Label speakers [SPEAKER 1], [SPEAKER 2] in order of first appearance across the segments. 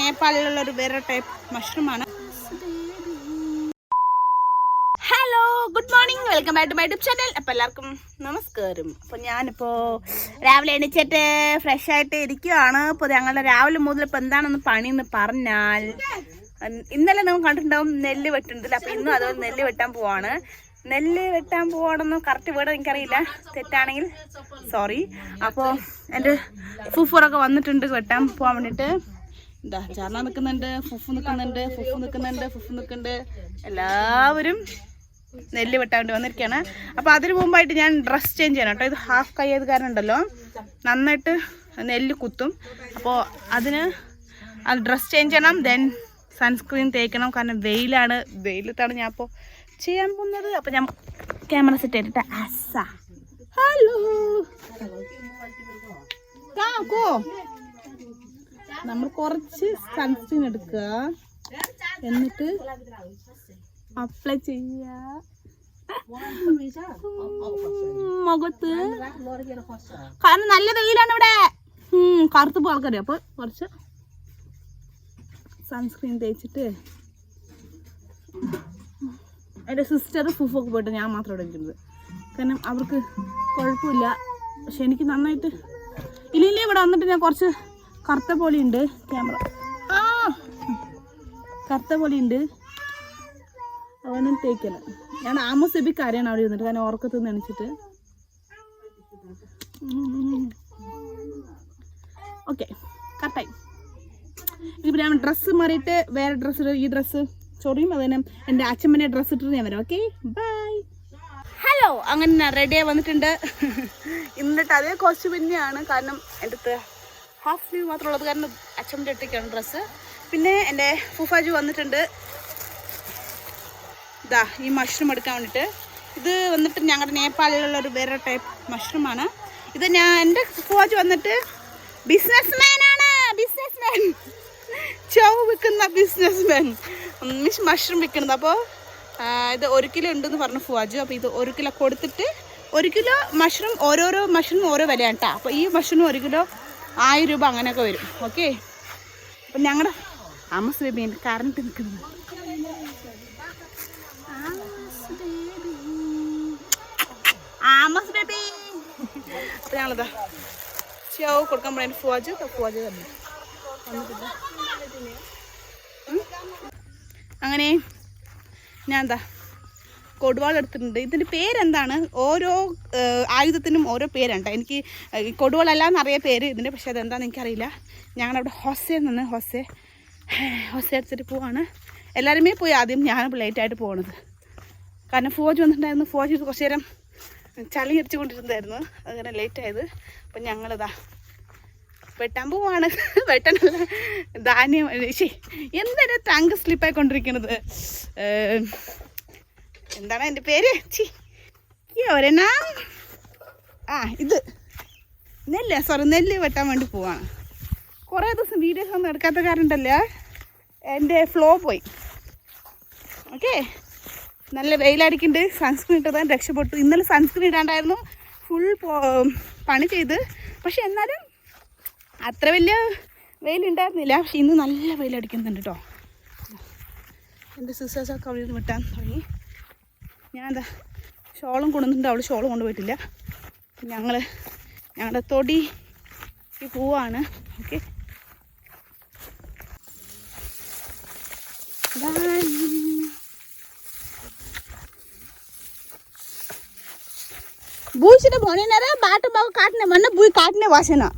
[SPEAKER 1] നേപ്പാളിലുള്ള ഒരു വേറെ type മഷ്റൂമാണ് hello good morning welcome back to my YouTube channel അപ്പം എല്ലാവർക്കും നമസ്കാരം. അപ്പോൾ ഞാനിപ്പോൾ രാവിലെ എണീച്ചിട്ട് ഫ്രഷ് ആയിട്ട് ഇരിക്കുവാണ്. ഇപ്പോൾ ഞങ്ങളുടെ രാവിലെ മുതൽ ഇപ്പോൾ എന്താണെന്ന് പണിയെന്ന് പറഞ്ഞാൽ ഇന്നലെ നമ്മൾ കണ്ടിട്ടുണ്ടാവും നെല്ല് വെട്ടുണ്ടല്ലോ അപ്പോൾ ഇന്നും അതുപോലെ നെല്ല് വെട്ടാൻ പോവാണ്. നെല്ല് വെട്ടാൻ പോവാണെന്ന്? കറക്റ്റ് വീട് എനിക്കറിയില്ല. തെറ്റാണെങ്കിൽ സോറി അപ്പോൾ എന്റെ ഫുഫറൊക്കെ വന്നിട്ടുണ്ട് വെട്ടാൻ പോകാൻ വേണ്ടിയിട്ട്. എന്താ ചാർണ നിൽക്കുന്നുണ്ട് ഫുഫു നിൽക്കുന്നുണ്ട് ഫുഫു നിൽക്കുന്നുണ്ട് ഫുഫു നിൽക്കുന്നുണ്ട് എല്ലാവരും നെല്ല് വെട്ടാൻ വേണ്ടി വന്നിരിക്കുകയാണ് അപ്പോൾ അതിന് മുമ്പായിട്ട് ഞാൻ ഡ്രസ് ചേഞ്ച് ചെയ്യണം കേട്ടോ. ഇത് ഹാഫ് കയ്യതുകാരനുണ്ടല്ലോ നന്നായിട്ട് നെല്ല് കുത്തും. അപ്പോൾ അതിന് അത് ഡ്രസ് ചേഞ്ച് ചെയ്യണം ദെൻ സൺസ്ക്രീൻ തേക്കണം. കാരണം വെയിലാണ്. വെയിലത്താണ് ഞാൻ അപ്പോൾ ചെയ്യാൻ പോകുന്നത്. അപ്പോൾ ഞാൻ ക്യാമറ സെറ്റ് ചെയ്തിട്ട് അസ. ഹലോ. നമ്മൾ കുറച്ച് സൺസ്ക്രീൻ എടുക്കുക. എന്നിട്ട് അപ്ലൈ ചെയ്യുക. മുഖത്ത്. കാരണം നല്ല വെയിലാണ് ഇവിടെ. കറുത്ത് പോൾക്കറി അപ്പോൾ കുറച്ച് സൺസ്ക്രീൻ തേച്ചിട്ട് എന്റെ സിസ്റ്റർ ഫുഫൊക്കെ പോയിട്ട് ഞാൻ മാത്രം ഇവിടെ ഇരിക്കുന്നത്. കാരണം അവർക്ക് കുഴപ്പമില്ല. പക്ഷെ എനിക്ക് നന്നായിട്ട് ഇല്ല ഇവിടെ വന്നിട്ട് ഞാൻ കുറച്ച് കറുത്ത പോലെയുണ്ട് ക്യാമറ. കറുത്ത പോലെയുണ്ട്. അവനും തേക്കല. ഞാൻ ആമോസെബിക്ക് കരയാണ് അവിടെ ഇരുന്നിട്ട്? കാരണം ഓർക്കത്ത് നനച്ചിട്ട് ഓക്കെ കറക്റ്റായി. ഇപ്പം ഞാൻ ഡ്രസ്സ് മാറിയിട്ട് വേറെ ഡ്രസ്സ് ഈ ഡ്രസ്സ് ചൊറിയും അതിന് എന്റെ അച്ഛമ്മന്റെ ഡ്രസ്സ് ഇട്ടിട്ട് ഞാൻ വരാം. ഓക്കെ ബൈ ഹലോ അങ്ങനെ റെഡിയായി വന്നിട്ടുണ്ട്. ഇന്നിട്ട് അതേ കോസ്റ്റ്യൂം തന്നെയാണ്. കാരണം എന്റെ അടുത്ത് ഹാഫ് സ്ലീവ് മാത്രമുള്ളത്. കാരണം അച്ഛമ്മന്റെ അടുത്തേക്കാണ് ഡ്രസ്സ് പിന്നെ എന്റെ ഫുഫാജു വന്നിട്ടുണ്ട്. ഇതാ ഈ മഷ്റൂം എടുക്കാൻ വേണ്ടിയിട്ട്. ഇത് വന്നിട്ട് ഞങ്ങളുടെ നേപ്പാളിലുള്ള ഒരു വേറെ ടൈപ്പ് മഷ്റൂമാണ് ഇത് ഞാൻ എന്റെ ഫുഫാജു വന്നിട്ട് ബിസിനസ് ആണ്. ബിസിനസ് മാൻ ചൗ വിൽക്കുന്ന ബിസിനസ് മാൻ മീൻസ് മഷ്റൂം വിൽക്കുന്നത് അപ്പോൾ ഇത് ഒരു കിലോ ഉണ്ടെന്ന് പറഞ്ഞു ഫുവാജു അപ്പോൾ ഇത് ഒരു കിലോ കൊടുത്തിട്ട് ഒരു കിലോ മഷ്റൂം ഓരോരോ മഷ്റൂം ഓരോ വിലയാണ് കേട്ടോ അപ്പോൾ ഈ മഷ്റൂം ഒരു കിലോ ആയിരം രൂപ അങ്ങനെയൊക്കെ വരും. ഓക്കെ അപ്പം ഞങ്ങളുടെ ആമസ് ബേബി കറണ്ട് നിൽക്കുന്നത് ആമസ് ബേബി. അപ്പം ഞങ്ങളിതാ ചോ കൊടുക്കാൻ പറയാൻ ഫുവാജ് ഫുവാജ് തന്നെ. അങ്ങനെ ഞാൻ എന്താ കൊടുവാൾ എടുത്തിട്ടുണ്ട് ഇതിന്റെ പേരെന്താണ്? ഓരോ ആയുധത്തിനും ഓരോ പേരുണ്ട് എനിക്ക് കൊടുവാളല്ല എന്നറിയ പേര് ഇതിന്റെ പക്ഷേ അതെന്താണെന്ന് എനിക്കറിയില്ല. ഞങ്ങളവിടെ ഹൊസയിൽ നിന്ന് ഹൊസെ ഹൊസ അടിച്ചിട്ട് പോവാണ്. എല്ലാവരുമേ പോയി ആദ്യം ഞാനും ലേറ്റായിട്ട് പോകണത് കാരണം ഫോജ് വന്നിട്ടുണ്ടായിരുന്നു. ഫോജ് കുറച്ച് നേരം ചളി അടിച്ചുകൊണ്ടിരുന്നായിരുന്നു അങ്ങനെ ലേറ്റ് ആയത് അപ്പം ഞങ്ങളിതാ വെട്ടാൻ പോവാണ്. വെട്ടണല്ല ധാന്യം ശരി എന്തൊരു ടാങ്ക് സ്ലിപ്പായിക്കൊണ്ടിരിക്കുന്നത് എന്താണ് എന്റെ പേര്? ഒരെണ്ണ ആ ഇത്. നെല്ല് സോറി നെല്ല് വെട്ടാൻ വേണ്ടി പോവാണ്. കുറേ ദിവസം വീഡിയോസ് ഒന്നും എടുക്കാത്ത കാരണമുണ്ടല്ലേ എന്റെ ഫ്ലോ പോയി. ഓക്കെ നല്ല വെയിലടിക്കുന്നുണ്ട് സൺസ്ക്രീൻ ഇട്ടതാൻ രക്ഷപ്പെട്ടു. ഇന്നലെ സൺസ്ക്രീൻ ഇടാണ്ടായിരുന്നു. ഫുൾ പണി ചെയ്ത്. പക്ഷെ എന്നാലും അത്ര വലിയ വെയിലുണ്ടായിരുന്നില്ല. പക്ഷെ ഇന്ന് നല്ല വെയിലടിക്കുന്നുണ്ട് കേട്ടോ എന്റെ സിസ്റ്റേഴ്സൊക്കെ അവിടെ നിന്ന് വിട്ടാൻ തുടങ്ങി. ഞാൻ എന്താ ഷോളും കൊണ്ടുവന്നിട്ടുണ്ട്. അവൾ ഷോളും കൊണ്ടുപോയിട്ടില്ല. ഞങ്ങൾ ഞങ്ങളുടെ തൊടി പൂവാണ്. ഓക്കെ. ભૂસને ભણીને રે બાટ બાવ કાટને મને ભૂઈ કાટને વાસે ના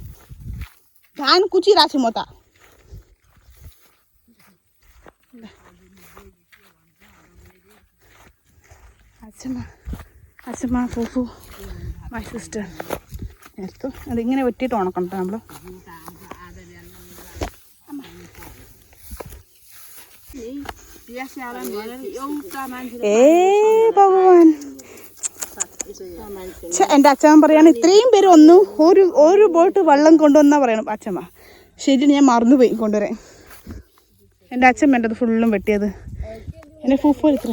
[SPEAKER 1] ધાન કૂચી അച്ഛമ്മ അച്ഛമ്മ ഫൂഫു മൈ സിസ്റ്റർ എടുത്തു. അതിങ്ങനെ വെട്ടിയിട്ട് ഉണക്കണം കേട്ടോ നമ്മൾ ഏ ഭഗവാൻ. എന്റെ അച്ഛൻ പറയാണ് ഇത്രയും പേര് ഒന്നു ഒരു ഒരു ബോട്ട് വെള്ളം കൊണ്ടുവന്നാ പറയണം. അച്ഛമ്മ ശരി ഞാൻ മറന്നുപോയി കൊണ്ടുവരാൻ. എന്റെ അച്ഛൻ എന്റെ അത് ഫുള്ളും വെട്ടിയത്. എന്റെ ഫുഫു ഇത്ര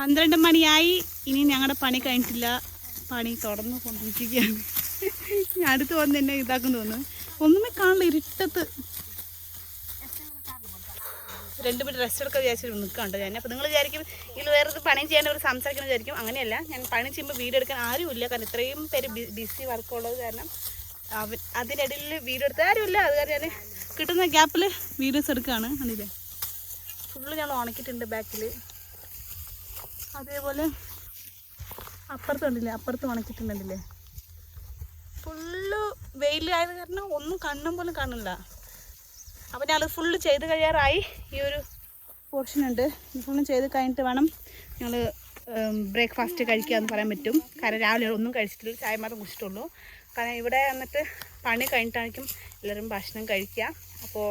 [SPEAKER 1] പന്ത്രണ്ട് മണിയായി. ഇനി ഞങ്ങളുടെ പണി കഴിഞ്ഞിട്ടില്ല. പണി തുടർന്ന് കൊണ്ടിരിക്കുകയാണ്. ഞാൻ അടുത്ത് വന്ന് എന്നെ ഇതാക്കുന്നു തോന്നുന്നു. ഒന്നുമേ കാണില്ല ഇരുട്ടത്ത്. രണ്ട് മിനിറ്റ് റെസ്റ്റ് എടുക്കാൻ വിചാരിച്ചിട്ട് നിൽക്കുന്നുണ്ട് ഞാൻ. അപ്പോൾ നിങ്ങൾ വിചാരിക്കും ഇതിൽ വേറെ പണി ചെയ്യാൻ ഒരു സംസാരിക്കണം വിചാരിക്കും. അങ്ങനെയല്ല. ഞാൻ പണി ചെയ്യുമ്പോൾ വീഡിയോ എടുക്കാൻ ആരുമില്ല കാരണം ഇത്രയും പേര് ബിസി വർക്കുള്ളത് കാരണം അവൻ അതിനിടയിൽ വീഡിയോ എടുത്ത ആരുമില്ല അത് കാരണം ഞാൻ കിട്ടുന്ന ഗ്യാപ്പിൽ വീഡിയോസ് എടുക്കുകയാണ് അതിന്റെ ഫുള്ള് ഞാൻ ഉണക്കിയിട്ടുണ്ട് ബാക്കിൽ അതേപോലെ അപ്പുറത്ത് കണ്ടില്ലേ അപ്പുറത്ത് ഉണക്കിയിട്ടുണ്ടല്ലേ? ഫുള്ള് വെയിലായത് കാരണം ഒന്നും കണ്ണും പോലും കാണില്ല അപ്പം ഞങ്ങൾ ഫുള്ള് ചെയ്ത് കഴിയാറായി. ഈ ഒരു പോർഷൻ ഉണ്ട്. ഇത് ഫുള്ളും ചെയ്ത് കഴിഞ്ഞിട്ട് വേണം ഞങ്ങൾ ബ്രേക്ക്ഫാസ്റ്റ് കഴിക്കുക എന്ന് പറയാൻ പറ്റും. കാരണം രാവിലെ ഒന്നും കഴിച്ചിട്ടില്ല. ചായ മാത്രം കുടിച്ചിട്ടുള്ളൂ. കാരണം ഇവിടെ വന്നിട്ട് പണി കഴിഞ്ഞിട്ടായിരിക്കും എല്ലാവരും ഭക്ഷണം കഴിക്കുക. അപ്പോൾ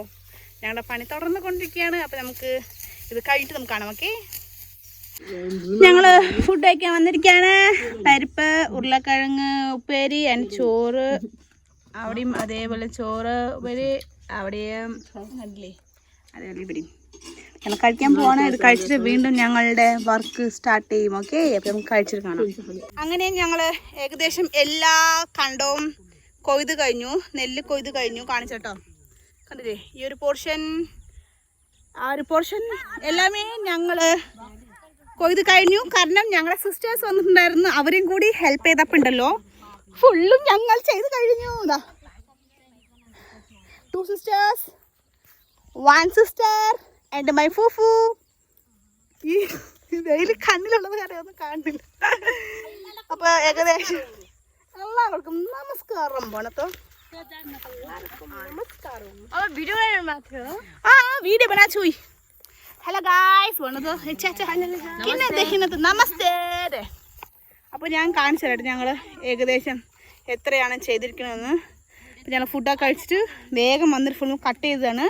[SPEAKER 1] ഞങ്ങളുടെ പണി തുടർന്ന് കൊണ്ടിരിക്കുകയാണ് അപ്പോൾ നമുക്ക് ഇത് കഴിഞ്ഞിട്ട് നമുക്ക് കാണാം. ഓക്കെ ഞങ്ങൾ ഫുഡ് കഴിക്കാൻ വന്നിരിക്കാണ്. പരിപ്പ് ഉരുളക്കിഴങ്ങ് ഉപ്പേരി ആൻഡ് ചോറ്. അവിടെയും അതേപോലെ ചോറ് ഉപ്പേരി അവിടെയും അതേപോലെ ഇവിടെയും. ഞങ്ങൾ കഴിക്കാൻ പോവാണ്. ഇത് കഴിച്ചിട്ട് വീണ്ടും ഞങ്ങളുടെ വർക്ക് സ്റ്റാർട്ട് ചെയ്യും. ഓക്കെ അപ്പം നമുക്ക് കഴിച്ചിട്ട് കാണാം. അങ്ങനെ ഞങ്ങൾ ഏകദേശം എല്ലാ കണ്ടവും കൊയ്ത് കഴിഞ്ഞു. നെല്ല് കൊയ്ത് കഴിഞ്ഞു. കാണിച്ചോട്ടോ. കണ്ടില്ലേ? ഈ ഒരു പോർഷൻ ആ ഒരു പോർഷൻ എല്ലാമേ ഞങ്ങൾ കൊയ്ത് കഴിഞ്ഞു. കാരണം ഞങ്ങളുടെ സിസ്റ്റേഴ്സ് വന്നിട്ടുണ്ടായിരുന്നു. അവരെയും കൂടി ഹെൽപ്പ് ചെയ്തപ്പോൾ ഉണ്ടല്ലോ ഫുള്ളും ഞങ്ങൾ ചെയ്ത് കഴിഞ്ഞു. ഇതാ two sisters one sister and my phuphu ഈ വെയിൽ കണ്ണിലുള്ളത് കാര്യം ഒന്നും കാണുന്നില്ല അപ്പൊ ഏകദേശം എല്ലാവർക്കും നമസ്കാരം പോണത്തോ. ആ വീഡിയോ ബനാ ചുയി. ഹലോ ഗായ്സ് വേണത് പിന്നെ ദഹിനത്ത് നമസ്തേ. അപ്പോൾ ഞാൻ കാണിച്ചു തരട്ടെ ഞങ്ങൾ ഏകദേശം എത്രയാണ് ചെയ്തിരിക്കണമെന്ന് അപ്പോൾ ഞങ്ങൾ ഫുഡൊക്കെ കഴിച്ചിട്ട് വേഗം വന്നിട്ട് ഫുൾ കട്ട് ചെയ്തതാണ്.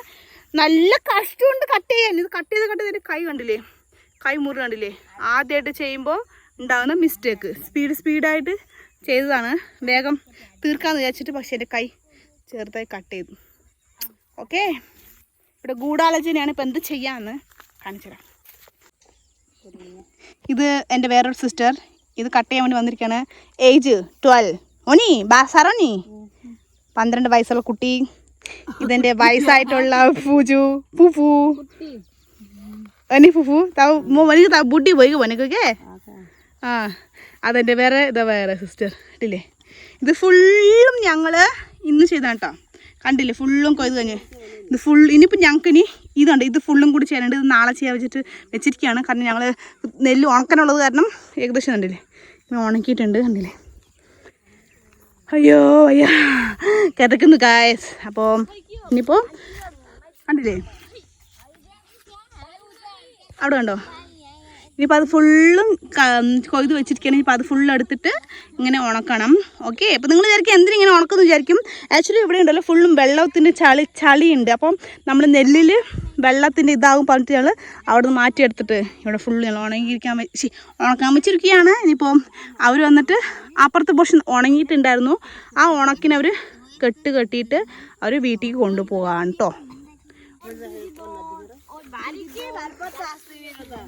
[SPEAKER 1] നല്ല കഷ്ടമുണ്ട് കട്ട് ചെയ്യാൻ. ഇത് കട്ട് ചെയ്ത് കട്ട് ചെയ്തിട്ട് കൈ കണ്ടില്ലേ? കൈ മുറി കണ്ടില്ലേ? ആദ്യമായിട്ട് ചെയ്യുമ്പോൾ ഉണ്ടാകുന്ന മിസ്റ്റേക്ക് സ്പീഡ് സ്പീഡായിട്ട് ചെയ്തതാണ്. വേഗം തീർക്കാമെന്ന് വിചാരിച്ചിട്ട് പക്ഷേ എന്റെ കൈ ചെറുതായി കട്ട് ചെയ്തു. ഓക്കെ ഇവിടെ ഗൂഢാലോചനയാണ് ഇപ്പം എന്ത് ചെയ്യാമെന്ന് കാണിച്ചുതരാം. ഇത് എന്റെ വേറൊരു സിസ്റ്റർ. ഇത് കട്ട് ചെയ്യാൻ വേണ്ടി വന്നിരിക്കുകയാണ് ഏജ് ട്വൽവ്. ഓനി ബാസാറോനി പന്ത്രണ്ട് വയസ്സുള്ള കുട്ടി. ഇതെന്റെ വയസ്സായിട്ടുള്ള പൂജു. പൂപ്പു അനി ഫുഫു. താവ് താ ബുഡി പോയി പോനക്കൊക്കെ ആ അതെന്റെ വേറെ ഇതാ വേറെ സിസ്റ്റർ. ഇല്ലേ ഇത് ഫുള്ളും ഞങ്ങൾ ഇന്ന് ചെയ്താണ് കേട്ടോ. കണ്ടില്ലേ? ഫുള്ളും കൊയ്ത് കഴിഞ്ഞ്. ഇത് ഫുൾ ഇനിയിപ്പോൾ ഞങ്ങൾക്ക് ഇനി ഇതുണ്ട് ഇത് ഫുള്ളും കൂടി ചെയ്യാനുണ്ട് ഇത് നാളെ ചെയ്യാൻ വെച്ചിട്ട് വെച്ചിരിക്കുകയാണ്. കാരണം ഞങ്ങൾ നെല്ല് ഉണക്കാനുള്ളത് കാരണം ഏകദേശം കണ്ടില്ലേ? ഇങ്ങനെ ഉണക്കിയിട്ടുണ്ട് കണ്ടില്ലേ? അയ്യോ അയ്യോ. കിതക്കുന്നു കായസ് അപ്പോൾ ഇനിയിപ്പോൾ കണ്ടില്ലേ? അവിടെ കണ്ടോ? ഇനിയിപ്പോൾ അത് ഫുള്ളും കൊയ്ത് വെച്ചിരിക്കുകയാണ്. ഇനിയിപ്പോൾ അത് ഫുള്ള് എടുത്തിട്ട് ഇങ്ങനെ ഉണക്കണം. ഓക്കെ അപ്പോൾ നിങ്ങൾ വിചാരിക്കും എന്തിനും ഇങ്ങനെ ഉണക്കുമെന്ന് വിചാരിക്കും. ആക്ച്വലി ഇവിടെ ഉണ്ടല്ലോ ഫുള്ളും വെള്ളത്തിന്റെ ചളി ചളിയുണ്ട്. അപ്പം നമ്മൾ നെല്ലിൽ വെള്ളത്തിൻ്റെ ഇതാകും പറഞ്ഞിട്ട് ഞങ്ങൾ അവിടെ നിന്ന് മാറ്റിയെടുത്തിട്ട് ഇവിടെ ഫുള്ള് ഞങ്ങൾ ഉണങ്ങിയിരിക്കാൻ വെച്ച് ഉണക്കാൻ വെച്ചിരിക്കുകയാണ് ഇനിയിപ്പോൾ അവർ വന്നിട്ട് അപ്പുറത്തെ പോർഷൻ ഉണങ്ങിയിട്ടുണ്ടായിരുന്നു ആ ഉണക്കിനെ അവർ കെട്ട് കെട്ടിയിട്ട് അവർ വീട്ടിലേക്ക് കൊണ്ടുപോകാൻ കേട്ടോ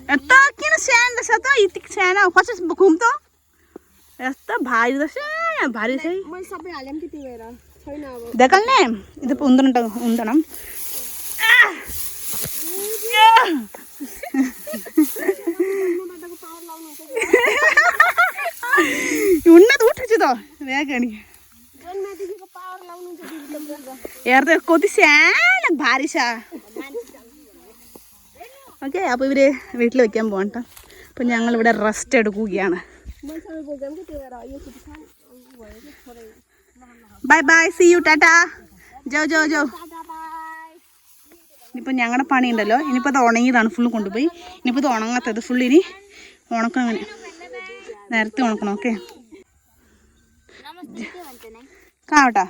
[SPEAKER 1] यता किन सानो रहेछ त यतिको सानो कसो घुम त यस्तो भारी रहेछ भारी छ
[SPEAKER 2] मैले सबै हालेँ कि त्यही
[SPEAKER 1] ఉన్నది ఉట్టుచుదో వేగని ఎర్ర కొద్ది చాలా భారీషా ഓക്കെ അപ്പൊ ഇവർ വീട്ടിൽ വെക്കാൻ പോകണ്ട അപ്പൊ ഞങ്ങൾ ഇവിടെ റെസ്റ്റ് എടുക്കുകയാണ്. Bye bye see you tata. ജോ ജോ ജോ. ഇനിയിപ്പോൾ ഞങ്ങളുടെ പണി ഉണ്ടല്ലോ ഇനിയിപ്പോൾ അത് ഉണങ്ങിയതാണ് ഫുള്ള് കൊണ്ടുപോയി ഇനിയിപ്പോൾ ഇത് ഉണങ്ങാത്തത് ഫുള്ള് ഇനി ഉണക്കണം അങ്ങനെ നേരത്തെ ഉണക്കണം ഓക്കെ കാവട്ടാ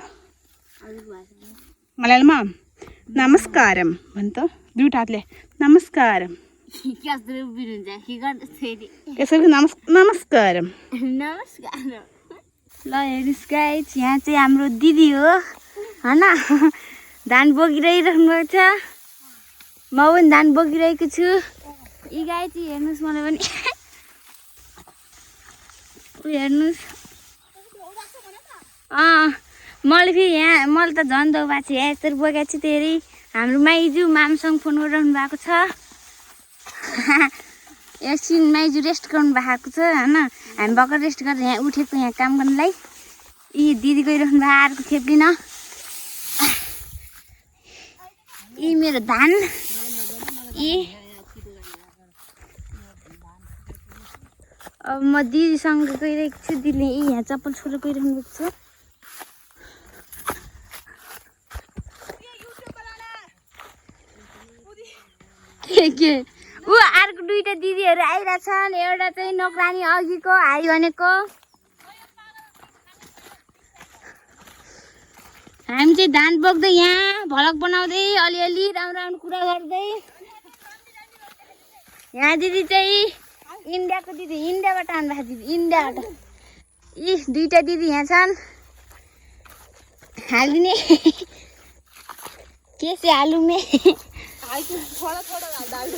[SPEAKER 1] മലയാളമാ നമസ്കാരം എന്തോ ദ്യൂട്ടാത്തില്ലേ നമസ്കാരം यसरी नमस् नमस्कारम
[SPEAKER 2] नमस्कार ल हेर्नुहोस् गाइज यहाँ चाहिँ हाम्रो दिदी हो होइन धान बोकिरहिराख्नु भएको छ म पनि धान बोकिरहेको छु। यी गाई चाहिँ हेर्नुहोस् मलाई पनि। ऊ हेर्नुहोस्। अँ मैले फेरि यहाँ मैले त झन् दौ भएको छु। यहाँ यसरी बोकेको छु धेरै हाम्रो माइजू मामसँग फोन गरिरहनु भएको छ। एकछिन माइजू रेस्ट गर्नु भएको छ होइन? हामी भर्खर रेस्ट गरेर यहाँ उठेको यहाँ काम गर्नलाई। यी दिदी गइरहनु भएको अर्को खेप्दिन यी मेरो धान। अब म दिदीसँग गइरहेको छु दिदीले यी यहाँ चप्पल छोडेर गइरहनु भएको छ के के ऊ अर्को दुइटा दिदीहरू आइरहेछन् एउटा चाहिँ नोक्रानी अघिको हाई भनेको हामी चाहिँ धान बोक्दै यहाँ भलक बनाउँदै अलिअलि राम्रो राम्रो कुरा गर्दै यहाँ दिदी चाहिँ इन्डियाको दिदी इन्डियाबाट आउनुभएको दिदी इन्डियाबाट। यी दुइटा दिदी यहाँ छन्। हालिदिने। के से आलु में।
[SPEAKER 1] थोड़ा थोड़ा डाल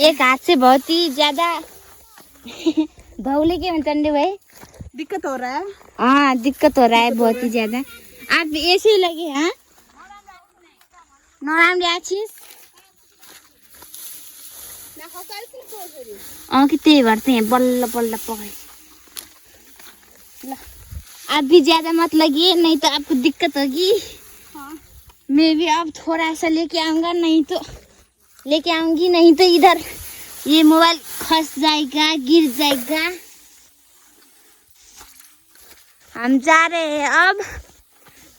[SPEAKER 2] एक हाथ से बहुत ही ज़्यादा। धौले के चंडे भाई
[SPEAKER 1] दिक्कत हो रहा है।
[SPEAKER 2] हाँ दिक्कत हो रहा है बहुत ही ज़्यादा। आप ऐसे ही लगे हाँ? कि त्यही भएर त यहाँ बल्ल बल्ल पकाए ल आप भी ज़्यादा मत लगिए नहीं तो आपको दिक्कत होगी।
[SPEAKER 1] हाँ।
[SPEAKER 2] मैं भी अब थोड़ा सा लेके आऊँगा नहीं तो लेके आऊँगी नहीं तो इधर ये मोबाइल खस जाएगा गिर जाएगा। हम जा रहे हैं अब।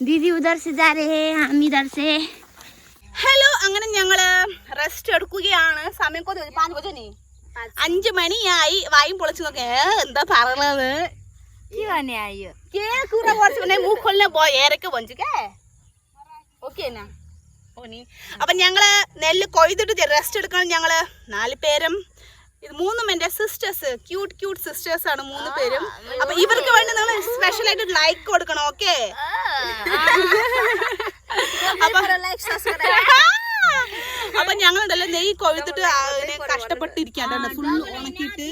[SPEAKER 2] दीदी उधर से जा रहे हैं हम इधर से।
[SPEAKER 1] അങ്ങനെ ഞങ്ങൾ റെസ്റ്റ് എടുക്കുകയാണ്? സമയം കൊതി പാഞ്ച് കൊച്ചനെ അഞ്ചു മണിയായി. വായും പൊളിച്ചു നോക്കി എന്താ പറഞ്ഞത് അപ്പൊ ഞങ്ങൾ ഓനി നെല്ല് കൊയ്തിട്ട് റെസ്റ്റ് എടുക്കണം ഞങ്ങൾ. നാല് പേരും. ഇത് മൂന്നും എന്റെ സിസ്റ്റേഴ്സ് ക്യൂട്ട് ക്യൂട്ട് സിസ്റ്റേഴ്സ് ആണ് മൂന്ന് പേരും. അപ്പൊ ഇവർക്ക് വേണ്ടി നമ്മൾ സ്പെഷ്യൽ ആയിട്ട് ലൈക്ക് കൊടുക്കണം. ഓക്കെ? അപ്പൊ ഞങ്ങളുണ്ടല്ലോ നെയ്യ് കൊഴുത്തിട്ട് അതിനെ കഷ്ടപ്പെട്ടിരിക്കാണ്ട് ഫുള്ള് ഉണക്കിയിട്ട്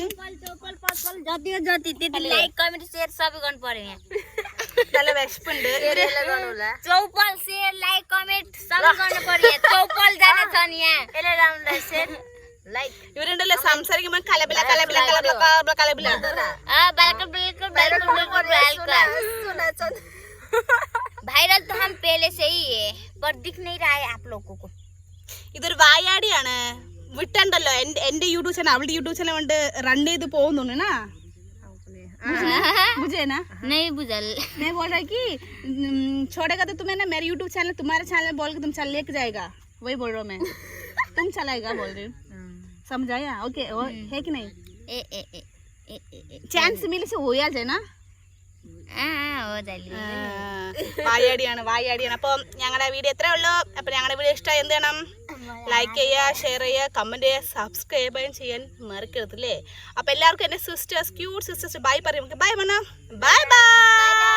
[SPEAKER 2] जति हो जति त्यति लाइक कमेन्ट सेयर सबै गर्नु पर्यो यहाँ
[SPEAKER 1] നല്ല വിശപ്പുണ്ട് ഇവര്
[SPEAKER 2] चौपल सेयर लाइक कमेन्ट सबै गर्नु पर्यो यहाँ चौपल जाने छन् यहाँ यसले राम्रो सेयर लाइक
[SPEAKER 1] ഇവരുണ്ടല്ലോ സംസാരിക്കുമ്പോ കലബില കലബില കലബില കലബില കലബില
[SPEAKER 2] बिल्कुल बिल्कुल बिल्कुल बिल्कुल बिल्कुल वायरल तो हम पहले से ही है पर दिख नहीं रहा है आप लोगों को
[SPEAKER 1] ഇതൊരു വായാടിയാണ്. വിട്ടണ്ടല്ലോ. എന്റെ എന്റെ യൂട്യൂബ് ചാനൽ അവളുടെ യൂട്യൂബ് ചാനൽ കൊണ്ട് റൺ ചെയ്ത് പോകുന്നുണ്ടാ. मुझे ना
[SPEAKER 2] नहीं बुझल
[SPEAKER 1] मैं बोल कि छोड़ेगा तो तुम्हें ना मेरे YouTube चैनल तुम्हारे चैनल बोल के तुम चल लेके जाएगा वही बोल रहा मैं तुम चलाएगा बोल रही हूँ समझाया ओके और है कि नहीं
[SPEAKER 2] ए, ए, ए,
[SPEAKER 1] चांस मिले से हो जाए ना വായാടിയാണ് വായാടിയാണ്. അപ്പോൾ ഞങ്ങളുടെ വീഡിയോ എത്രയുള്ളൂ അപ്പൊ ഞങ്ങളുടെ വീഡിയോ ഇഷ്ടം എന്ത് ചെയ്യണം? ലൈക്ക് ചെയ്യുക ഷെയർ ചെയ്യുക കമന്റ് ചെയ്യുക സബ്സ്ക്രൈബ് ചെയ്യാൻ മറക്കരുത് അല്ലേ അപ്പം എല്ലാവർക്കും എന്റെ സിസ്റ്റേഴ്സ് ക്യൂട്ട് സിസ്റ്റേഴ്സ് ബൈ പറയും. ബൈ മണ ബൈ ബൈ